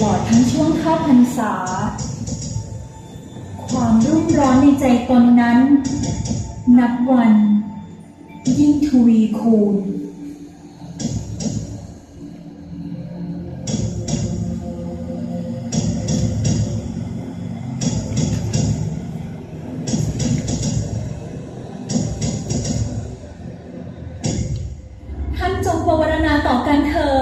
ลอดทั้งช่วงเข้าพรรษา ความรุ่มร้อนในใจตนนั้น นับวัน ยิ่งทวีคูณท่านจงประวรณาต่อกันเถิด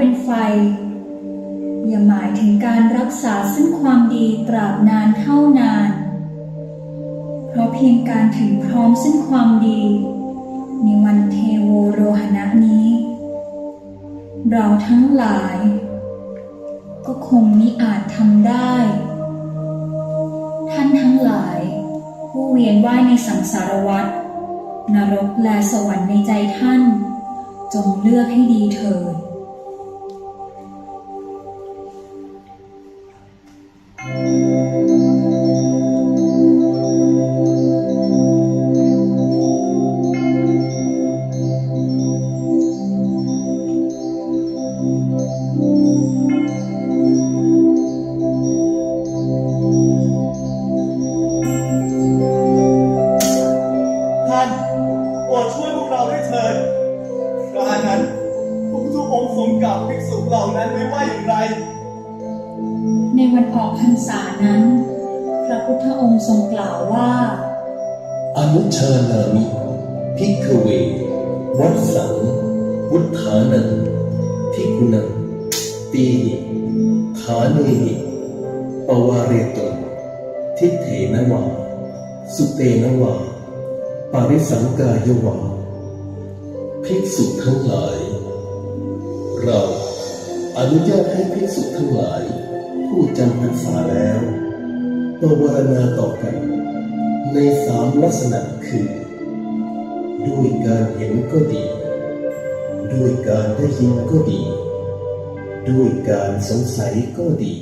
เป็นไฟ อย่าหมายถึงการรักษาซึ่งความดีตราบนานเท่านาน เพราะเพียงการถึงพร้อมซึ่งความดี ในวันเทโวโรหณะนี้ เราทั้งหลาย ก็คงมิอาจทำได้ ท่านทั้งหลาย ผู้เวียนว่ายในสังสารวัฏนรกและสวรรค์ในใจท่าน จงเลือกให้ดีเถิด นั้นไว้ว่าอย่างไร ในวันออกพรรษานั้น พระพุทธองค์ทรงกล่าวว่า อนุชานามิพิกขเว วัดสังวุฒานังพิกุณังตีหิขาเนหิปวาเรตุทิเถนวา สุเตนวา ปาริสังกายวา ภิกษุทั้งหลาย เรา อนุญาตให้ภิกษุทั้งหลาย ผู้จำพรรษาแล้วประวรณาต่อกัน ในสามลักษณะคือ ด้วยการเห็นก็ดี ด้วยการได้ยินก็ดี ด้วยการสงสัยก็ดี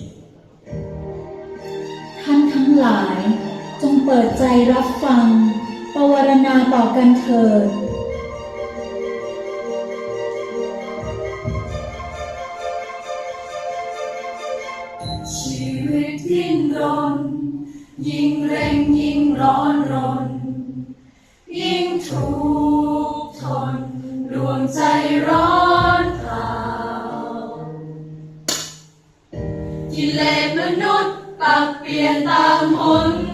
ท่านทั้งหลาย จงเปิดใจรับฟัง ประวรณาต่อกันเถิด ชีวิตดิ้นรน ยิ่งเร่งยิ่งร้อนรน ยิ่งทุกทนดวงใจร้อนเผากิเลสมนุษย์ปักเปลี่ยนตามหน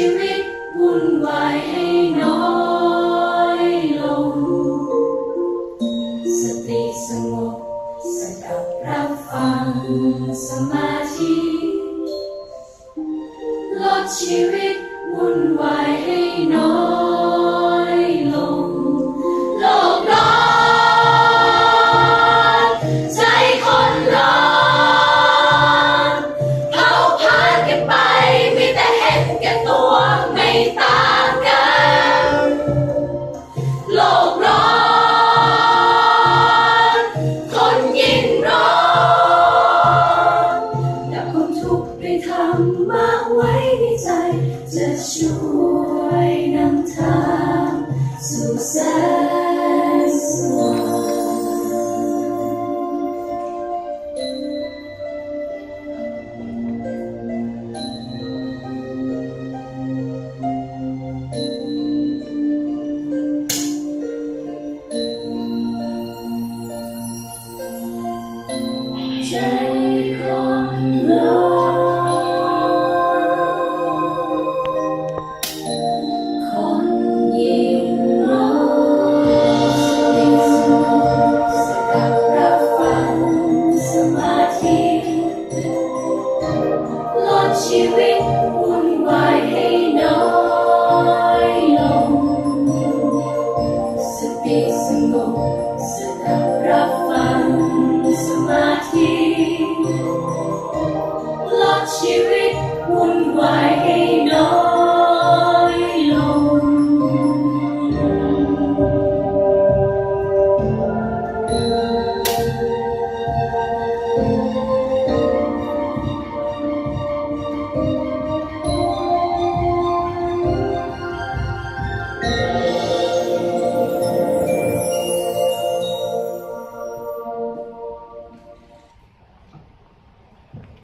ชีวิตวุ่นวายให้น้อยลง สติสงบสดับรับฟังสมาธิลดชีวิต นำทางสู่แสง se dá pra